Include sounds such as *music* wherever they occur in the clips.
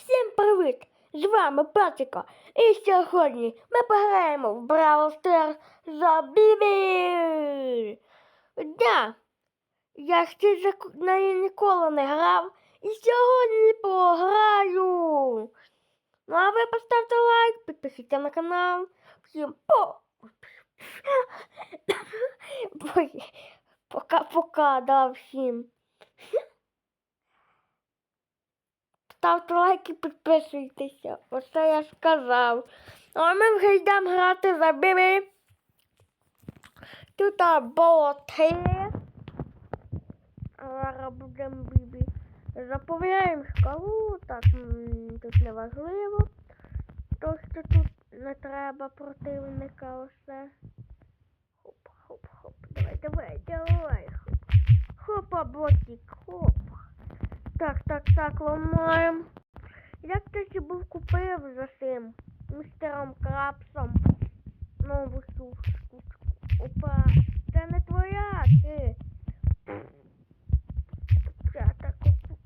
Всім привіт! З вами Патіка. І сьогодні ми пограємо в Бравл Старс за Бібі. Да, я ще на неї ніколи не грав і сьогодні пограю. Ну а ви поставте лайк, підпишіться на канал. Всім по. *coughs* Пока-пока, да, всім. Ставте лайк і підписуйтеся. Оце я сказав. А ми вже йдемо грати за Бібі. Тут боти. Зараз будемо Бібі. Заповняємо шкалу. Так, тут не важливо. То, що тут не треба противника осе. Хоп, хоп, хоп. Давай, давай, давай. Хоп. Хопа, ботик, хоп. Так, так, ламаємо. Як ти ще був купив за цим містером Крапсом нову штучку? Опа, це не твоя, ти. Це так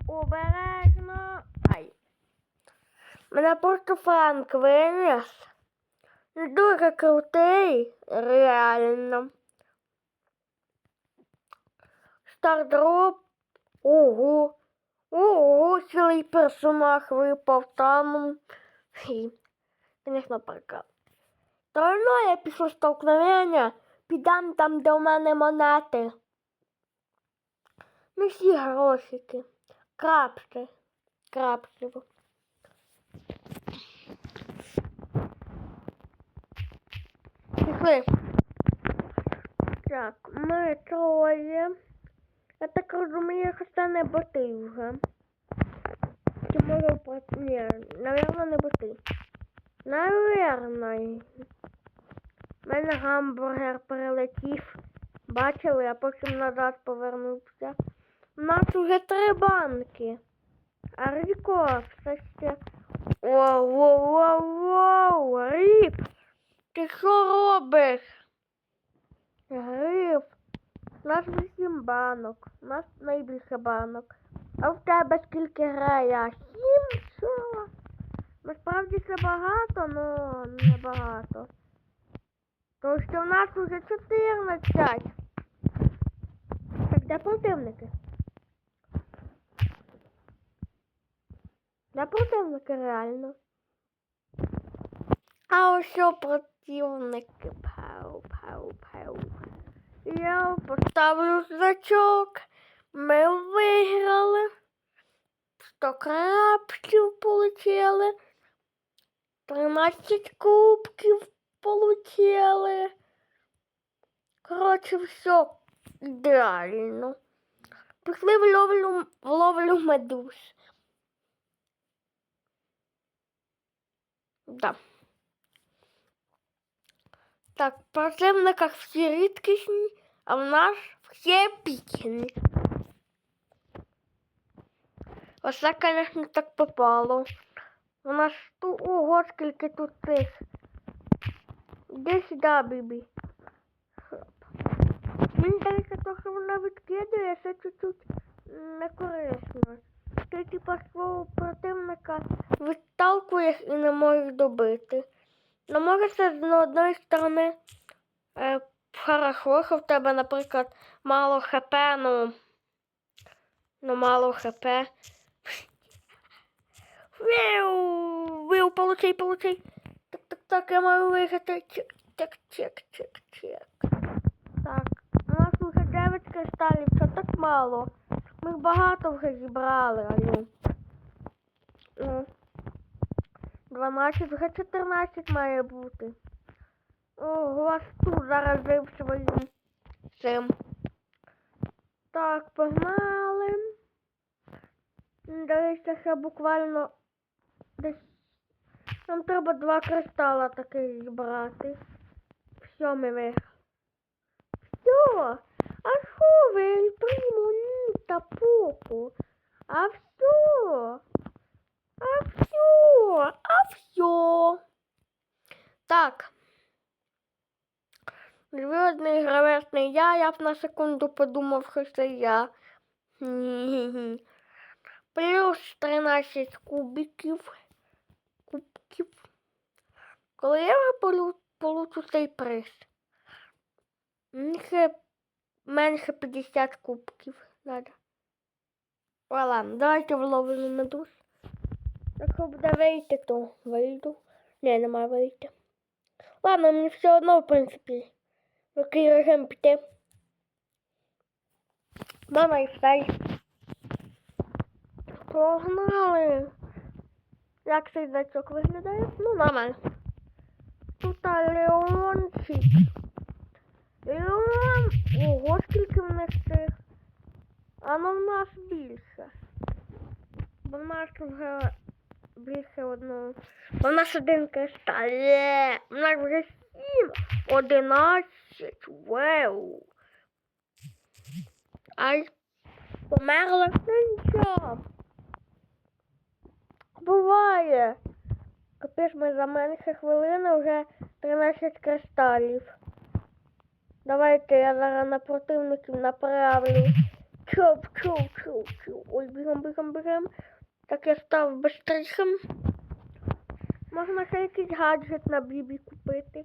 обережно. Ай. Мене просто Франк виніс. Він Дуже крутий, реально. Стардроп. Ого. Ого, цілий персонаж випав там. Хі. Звісно, прикол. Та ну, я пішов столкновення. Підам там, де у мене монети. Ну, всі грошики. Крапси. Крапсиво. Пішли. Так, ми троє. Я так розумію, що це не боти вже. Чи може про... Ні, навірно, не боти. Навірно. У мене гамбургер прилетів. Бачили, а потім назад повернувся. У нас уже три банки. А Ріко все ще. Воу-воу-воу-воу! Ріп! Ти що робиш? Гриф! У нас вісім банок. У нас найбільше банок. А в тебе скільки грає? Сім? Що? Насправді це багато, але не багато. Тому що в нас уже 14. Так де противники? Де противники реально? А ось що противники. Пау, пау, пау. Я поставлю значок. Ми виграли. 100 крапків получили. 13 кубків получили. Коротше, все ідеально. Пішли в ловлю, в ловлю медуз. Да. Так, противниках всі рідкісні, а в нас всі епічні. Оце, звісно, так попало. У нас тут, ого, скільки тут цих. Іди сюди, бібі. Мені здається, то, що вона відкидає, це чуть-чуть не корисно. Ти типа свого противника відталкуєш і не можеш добити. Ну, може, це з одної сторони хорошо, в тебе, наприклад, мало хп, ну, ну мало хп. Виу, виу, получай, получай. Так, так, так, я маю виграти. Чек, чек, чек, чек, чек. Так, у нас вже 9 кристалів, це так мало. Ми їх багато вже зібрали, алю. Ну. 12, вже 14 має бути. Аж заразив своїм цим. Так, погнали. Дивіться, ще буквально десь. Нам треба два кристала таких зібрати. Все, ми виграли. Все. А що ви, прийму, та попу? А все. А все. А все. Так. Зв'язний гравець не я, я б на секунду подумав, що це я. Плюс 13 кубиків. Кубків. Коли я получу цей приз? Мені ще менше 50 кубків. О, ладно, давайте вловимо медуз. Якщо буде вийти, то вийду. Ні, нема вийти. Ладно, мені все одно, в принципі, в режим піти. Мама і все. Погнали. Як значок виглядає? Ну, нормально. Тут Леончик. Леон. Ого, скільки в них цих. А ну в нас більше. Бо в нас вже більше одного. Бо в нас один кристал. Є. У нас вже сім. Одинадцять. Вау. Ай. Померла. Ну нічого. Буває. Капець, ми за менше хвилини вже 13 кристалів. Давайте я зараз на противників направлю. Чоп, чоп, чоп, чоп. Ой, бігом, бігом, бігом. Так я став бистрішим. Можна ще якийсь гаджет на бібі купити.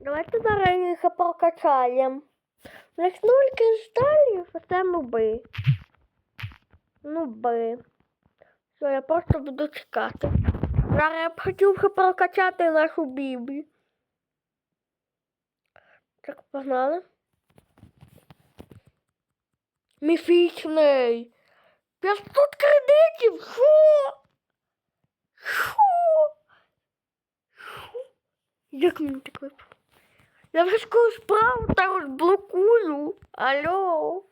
Давайте зараз їх прокачаємо. У них нуль кристалів, а це нуби. Нуби. Все, я просто буду чекати. Зараз я б хотів прокачати нашу бібі. Так, погнали. Міфічний. 500 кредитів. Що? Що? Як мені так випало? Я скоро справу та розблокую. Алло.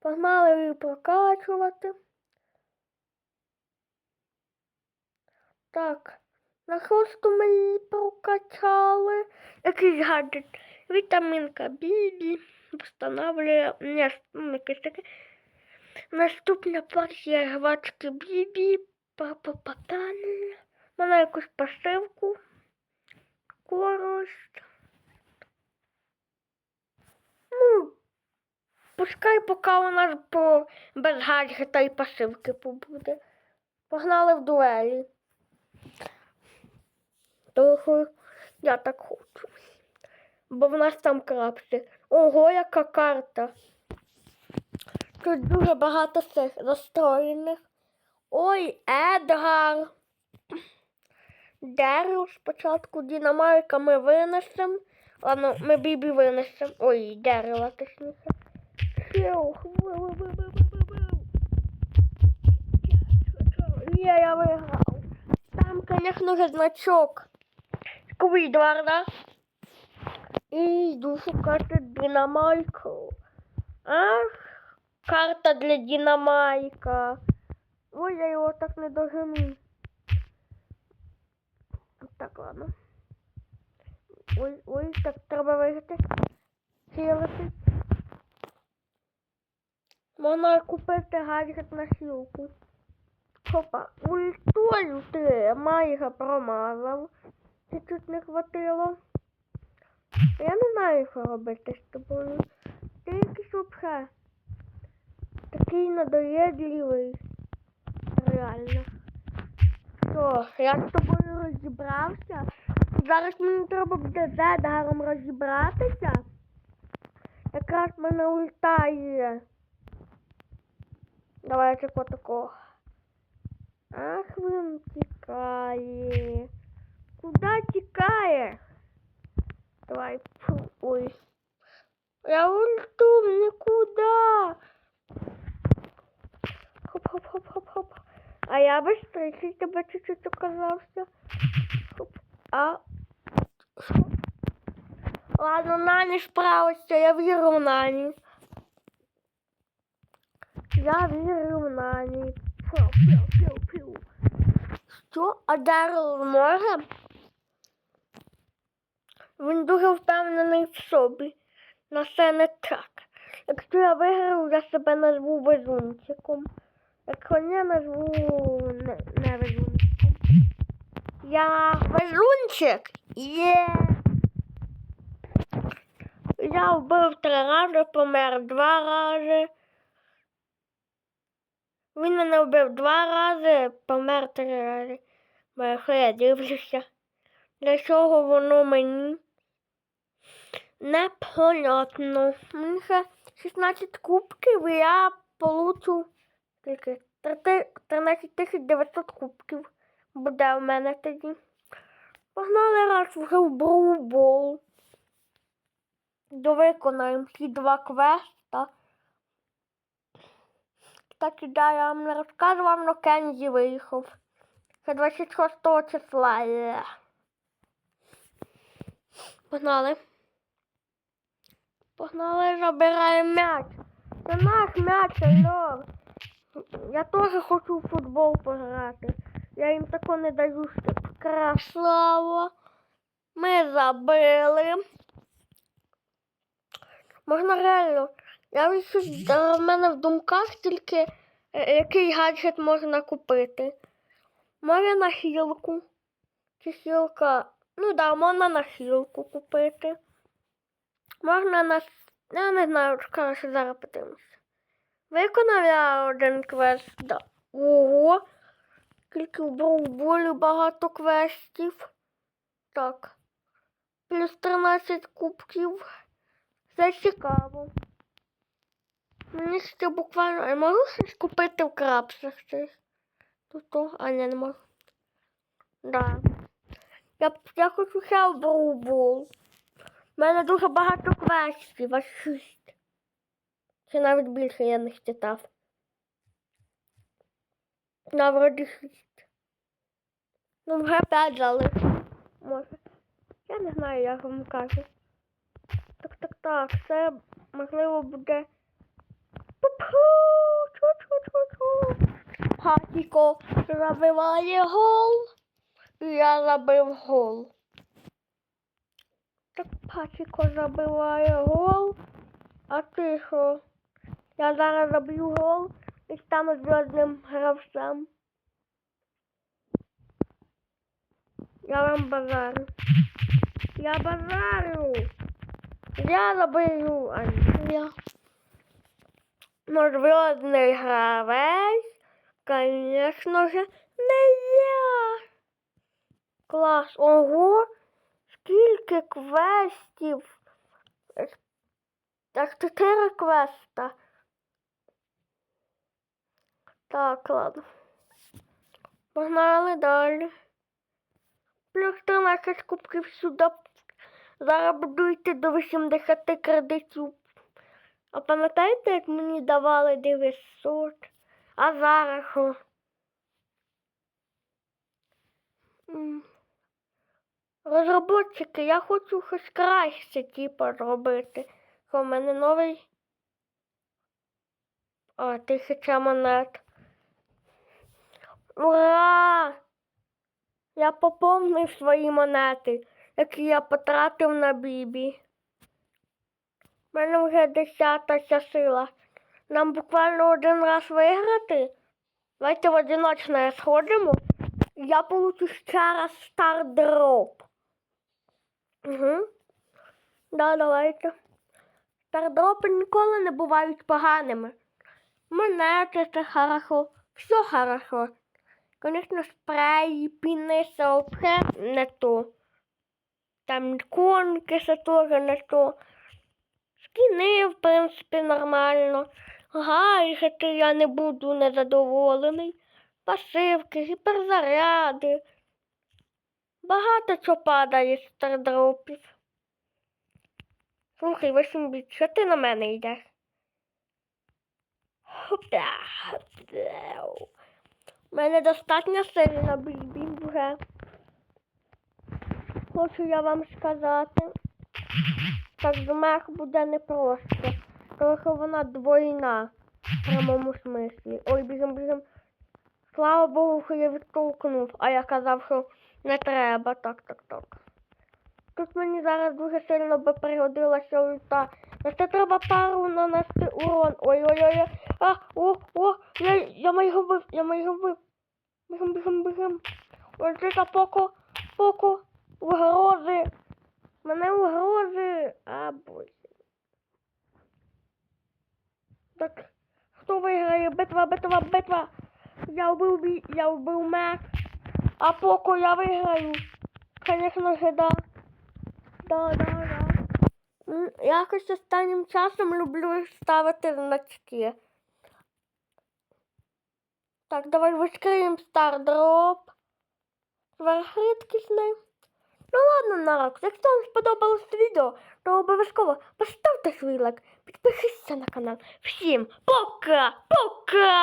Погнали її прокачувати. Так. На шосту ми її прокачали. Якийсь гаджет. Вітамінка Бібі. Встановлює. Ну, якесь таке. Наступна партія гвачки Бібі. Па-па-па-пан. Вона якусь пасивку. Скорость. Ну, пускай поки у нас по без гаджета і пасивки побуде. Погнали в дуелі. Того я так хочу. Бо в нас там крапси. Ого, яка карта. Тут дуже багато цих застроєних. Ой, Едгар. Дерев спочатку динамайка ми винесемо. Ладно, ми бібі винесемо. Ой, дерева точніше. Є, я виграв. Там, конечно же, значок Сквідварда. І йду шукати динамайку. Ах, карта для динамайка. Ой, я його так не дожену. Так, ладно. Ой, ой, так треба виграти. Цілити. Можна купити гаджет на сілку. Хопа, ультою ти майже промазав. Чуть-чуть не хватило. Я не знаю, що робити з тобою. Ти якийсь вообще такий надоєдливий. Реально. Що, я з тобою розібрався. Зараз мені треба буде з Едгаром розібратися. Якраз мене ульта є. Давайте такого. Ах, він тікає. Куда тікає? Давай. Фу, ой. Я ульту никуда. А я быстрее тебе чуть-чуть оказався. Хоп. А. Що? Ладно, Нані справиться, я вірю в Нані. Я вірю в Нані. Фу, фу, фу, фу. Що? А Дарил? Він дуже впевнений в собі. На все не так. Якщо я виграю, я себе назву безумчиком. Якщо не назву не, не везунчиком. Я везунчик? Є. Я вбив три рази, помер два рази. Він мене вбив два рази, помер три рази. Бо що я дивлюся. Для чого воно мені? Непонятно. Мені ще 16 кубків і я получу тільки 13 900 кубків буде в мене тоді. Погнали раз вже в броубол. Довиконаємо ці два квеста. І да, я вам не розказував, но Кензі виїхав. Це 26 числа. Є. Погнали. Погнали, забираємо м'яч. Це наш м'яч, алло. Я теж хочу в футбол пограти. Я їм тако не даю ще. Красава. Ми забили. Можна реально. Я вирішив, в мене в думках тільки е, який гаджет можна купити. Може на хілку. Чи хілка. Ну да, можна на хілку купити. Можна на. Я не знаю, коротше, зараз подивимося. Виконав я один квест. Да. Ого. Скільки в Броуболі багато квестів. Так. Плюс 13 кубків. Це цікаво. Мені ще буквально. Я можу щось купити в крапсах цих? Тут, а ні, не можу. Да. Я, я хочу ще в Броубол. У мене дуже багато квестів, аж шість. Чи навіть більше я не читав. На вроді шість. Ну, вже п'ять залишилось. Може. Я не знаю, як вам кажу. Так, так, так, це можливо буде. Чу-чу-чу-чу. Хатіко забиває гол. І я забив гол. Так Патіко забиває гол. А ти що? Я зараз заб'ю гол і стану зв'язним гравцем. Я вам базарю. Я базарю. Я забив, а не я. Но зв'язний гравець, конечно же, не я. Клас. Ого, скільки квестів. Так, чотири квеста. Так, ладно. Погнали далі. Плюс 13 кубків сюди. Зараз буду йти до 80 кредитів. А пам'ятаєте, як мені давали 900? А зараз що? М. Розробники, я хочу щось краще, типу, робити. В мене новий. А, тисяча монет. Ура! Я поповнив свої монети, які я потратив на бібі. У мене вже десята ця сила. Нам буквально один раз виграти. Давайте в одиночне сходимо. Я получу ще раз старт дроп. Угу. Да, давайте. Стардропи ніколи не бувають поганими. Монети це хорошо, все хорошо. Конечно, спреї, піни, це вообще не то. Там іконки це теж не то. Скіни, в принципі, нормально. Гаджети я не буду незадоволений. Пасивки, гіперзаряди. Багато чого падає з стардропів. Слухай, 8 біт, що ти на мене йдеш? Хопля. У мене достатньо сильна бібі вже. Хочу я вам сказати. Так змах буде непросто. Що вона двойна в прямому смислі. Ой, бігом, бігом. Слава Богу, що я відтолкнув, а я казав, що не треба. Так, так, так. Тут мені зараз дуже сильно би пригодилася ульта. Це треба пару нанести урон. Ой-ой-ой. А, о, о, я, я майже вбив, я майже вбив. Бігом, бігом, бігом. Ось це поко, поко, угрози. Мене угрози. А, боже. Так, хто виграє? Битва, битва, битва. Я вбив я вбив мех. А поки я виграю. Звісно ж, да. Да, да, Якось останнім часом люблю ставити значки. Так, давай відкриємо стардроп. Сверхрідкісний. Ну ладно, народ, якщо вам сподобалось відео, то обов'язково поставте свій лайк, підпишіться на канал. Всім пока! Пока!